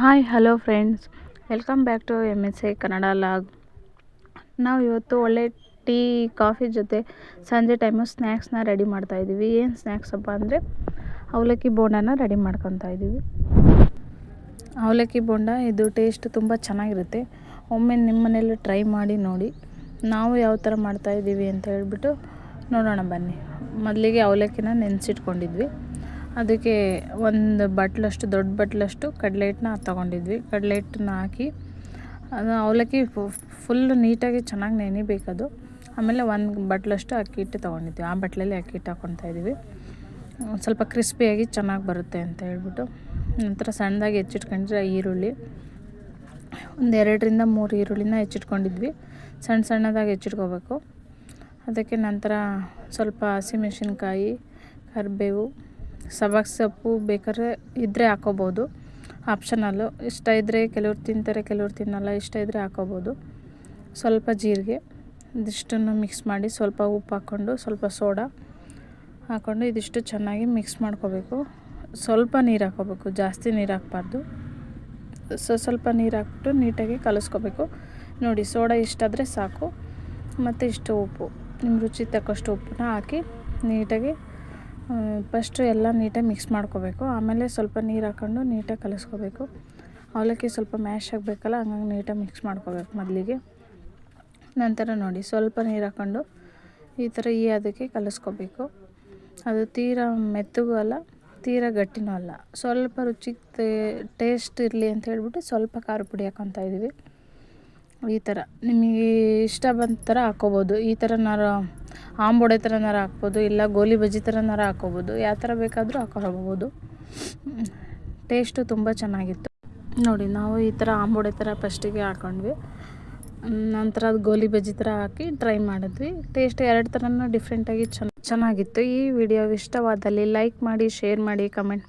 Hi, hello friends. Welcome back to M S A Kannada log. ನಾವು ಇವತ್ತು ಒಳ್ಳೆ tea, coffee ಜೊತೆ ಸಂಜೆ ಟೈಮು ಸ್ನ್ಯಾಕ್ಸ್ನ ರೆಡಿ ಮಾಡ್ತಾಯಿದ್ದೀವಿ ಏನು ಸ್ನ್ಯಾಕ್ಸ್ ಅಪ್ಪ ಅಂದರೆ, ಅವಲಕ್ಕಿ ಬೋಂಡನ ರೆಡಿ ಮಾಡ್ಕೊತಾ ಇದ್ದೀವಿ. ಅವಲಕ್ಕಿ ಬೋಂಡ, ಇದು ಟೇಸ್ಟ್ ತುಂಬ ಚೆನ್ನಾಗಿರುತ್ತೆ. ಒಮ್ಮೆ ನಿಮ್ಮ ಮನೇಲಿ ಟ್ರೈ ಮಾಡಿ ನೋಡಿ. ನಾವು ಯಾವ ಥರ ಮಾಡ್ತಾಯಿದ್ದೀವಿ ಅಂತ ಹೇಳ್ಬಿಟ್ಟು ನೋಡೋಣ ಬನ್ನಿ. ಮೊದಲಿಗೆ ಅವಲಕ್ಕಿನ ನೆನೆಸಿಟ್ಕೊಂಡಿದ್ವಿ. ಅದಕ್ಕೆ ಒಂದು ಬಟ್ಲಷ್ಟು, ದೊಡ್ಡ ಬಟ್ಲಷ್ಟು ಕಡಲೆ ಹಿಟ್ಟನ್ನ ತೊಗೊಂಡಿದ್ವಿ. ಕಡಲೆ ಹಿಟ್ಟನ್ನ ಹಾಕಿ, ಅದು ಅವಲಕ್ಕಿ ಫುಲ್ ನೀಟಾಗಿ ಚೆನ್ನಾಗಿ ನೆನಿಬೇಕದು. ಆಮೇಲೆ ಒಂದು ಬಟ್ಲಷ್ಟು ಅಕ್ಕಿ ಹಿಟ್ಟು ತೊಗೊಂಡಿದ್ವಿ. ಆ ಬಟ್ಲಲ್ಲಿ ಅಕ್ಕಿ ಹಿಟ್ಟು ಹಾಕ್ಕೊತಾ ಇದ್ದೀವಿ. ಸ್ವಲ್ಪ ಕ್ರಿಸ್ಪಿಯಾಗಿ ಚೆನ್ನಾಗಿ ಬರುತ್ತೆ ಅಂತ ಹೇಳ್ಬಿಟ್ಟು. ನಂತರ ಸಣ್ಣದಾಗಿ ಹೆಚ್ಚಿಟ್ಕೊಂಡ್ರೆ ಈರುಳ್ಳಿ. ಒಂದು ಎರಡರಿಂದ ಮೂರು ಈರುಳ್ಳಿನ ಹೆಚ್ಚಿಟ್ಕೊಂಡಿದ್ವಿ. ಸಣ್ಣ ಸಣ್ಣದಾಗಿ ಹೆಚ್ಚಿಟ್ಕೋಬೇಕು. ಅದಕ್ಕೆ ನಂತರ ಸ್ವಲ್ಪ ಹಸಿಮೆಣಸಿನ್ಕಾಯಿ ಕರಿಬೇವು ಸಬ್ಬಕ್ಕಿ ಸೊಪ್ಪು ಬೇಕಾದ್ರೆ ಇದ್ದರೆ ಹಾಕೋಬೋದು. ಆಪ್ಷನಲ್ಲು ಇಷ್ಟ ಇದ್ದರೆ ಕೆಲವ್ರು ತಿಂತಾರೆ, ಕೆಲವ್ರು ತಿನ್ನಲ್ಲ, ಇಷ್ಟ ಇದ್ದರೆ ಹಾಕೋಬೋದು. ಸ್ವಲ್ಪ ಜೀರಿಗೆ, ಇದಿಷ್ಟನ್ನು ಮಿಕ್ಸ್ ಮಾಡಿ ಸ್ವಲ್ಪ ಉಪ್ಪು ಹಾಕ್ಕೊಂಡು ಸ್ವಲ್ಪ ಸೋಡಾ ಹಾಕ್ಕೊಂಡು ಇದಿಷ್ಟು ಚೆನ್ನಾಗಿ ಮಿಕ್ಸ್ ಮಾಡ್ಕೋಬೇಕು. ಸ್ವಲ್ಪ ನೀರು ಹಾಕೋಬೇಕು, ಜಾಸ್ತಿ ನೀರು ಹಾಕ್ಬಾರ್ದು. ಸೊ ಸ್ವಲ್ಪ ನೀರು ಹಾಕ್ಬಿಟ್ಟು ನೀಟಾಗಿ ಕಲಿಸ್ಕೋಬೇಕು. ನೋಡಿ, ಸೋಡಾ ಇಷ್ಟಾದರೆ ಸಾಕು. ಮತ್ತು ಇಷ್ಟು ಉಪ್ಪು ನಿಮ್ಮ ರುಚಿ ತಕ್ಕಷ್ಟು ಉಪ್ಪನ್ನ ಹಾಕಿ ನೀಟಾಗಿ ಫಸ್ಟು ಎಲ್ಲ ನೀಟಾಗಿ ಮಿಕ್ಸ್ ಮಾಡ್ಕೋಬೇಕು. ಆಮೇಲೆ ಸ್ವಲ್ಪ ನೀರು ಹಾಕ್ಕೊಂಡು ನೀಟಾಗಿ ಕಲಿಸ್ಕೋಬೇಕು. ಅವಲಕ್ಕಿ ಸ್ವಲ್ಪ ಮ್ಯಾಶ್ ಆಗಬೇಕಲ್ಲ, ಹಂಗಾಗಿ ನೀಟಾಗಿ ಮಿಕ್ಸ್ ಮಾಡ್ಕೋಬೇಕು ಮೊದಲಿಗೆ. ನಂತರ ನೋಡಿ, ಸ್ವಲ್ಪ ನೀರು ಹಾಕ್ಕೊಂಡು ಈ ಥರ ಈ ಅದಕ್ಕೆ ಕಲಿಸ್ಕೋಬೇಕು. ಅದು ತೀರಾ ಮೆತ್ತಗೂ ಅಲ್ಲ, ತೀರಾ ಗಟ್ಟಿನೂ ಅಲ್ಲ. ಸ್ವಲ್ಪ ರುಚಿ ಟೇಸ್ಟ್ ಇರಲಿ ಅಂತ ಹೇಳ್ಬಿಟ್ಟು ಸ್ವಲ್ಪ ಖಾರ ಪುಡಿ ಹಾಕೊತಾ ಇದ್ದೀವಿ. ಈ ಥರ. ನಿಮಗೆ ಇಷ್ಟ ಬಂದ ಥರ ಹಾಕ್ಕೋಬೋದು ಈ ಥರನಾರು ಆಂಬೊಡೆ ಥರನಾರು ಹಾಕ್ಬೋದು, ಇಲ್ಲ ಗೋಲಿ ಬಜ್ಜಿ ಥರನಾರು ಹಾಕ್ಕೋಬೋದು, ಯಾವ ಥರ ಬೇಕಾದರೂ ಹಾಕೊಳ್ಬೋದು ಟೇಸ್ಟು ತುಂಬ ಚೆನ್ನಾಗಿತ್ತು. ನೋಡಿ, ನಾವು ಈ ಥರ ಆಂಬೊಡೆ ಥರ ಫಸ್ಟಿಗೆ ಹಾಕೊಂಡ್ವಿ. ನಂತರ ಅದು ಗೋಲಿ ಬಜ್ಜಿ ಥರ ಹಾಕಿ ಟ್ರೈ ಮಾಡಿದ್ವಿ. ಟೇಸ್ಟ್ ಎರಡು ಥರನೂ ಡಿಫ್ರೆಂಟಾಗಿ ಚೆನ್ನ ಚೆನ್ನಾಗಿತ್ತು. ಈ ವಿಡಿಯೋ ಇಷ್ಟವಾದಲ್ಲಿ ಲೈಕ್ ಮಾಡಿ ಶೇರ್ ಮಾಡಿ ಕಮೆಂಟ್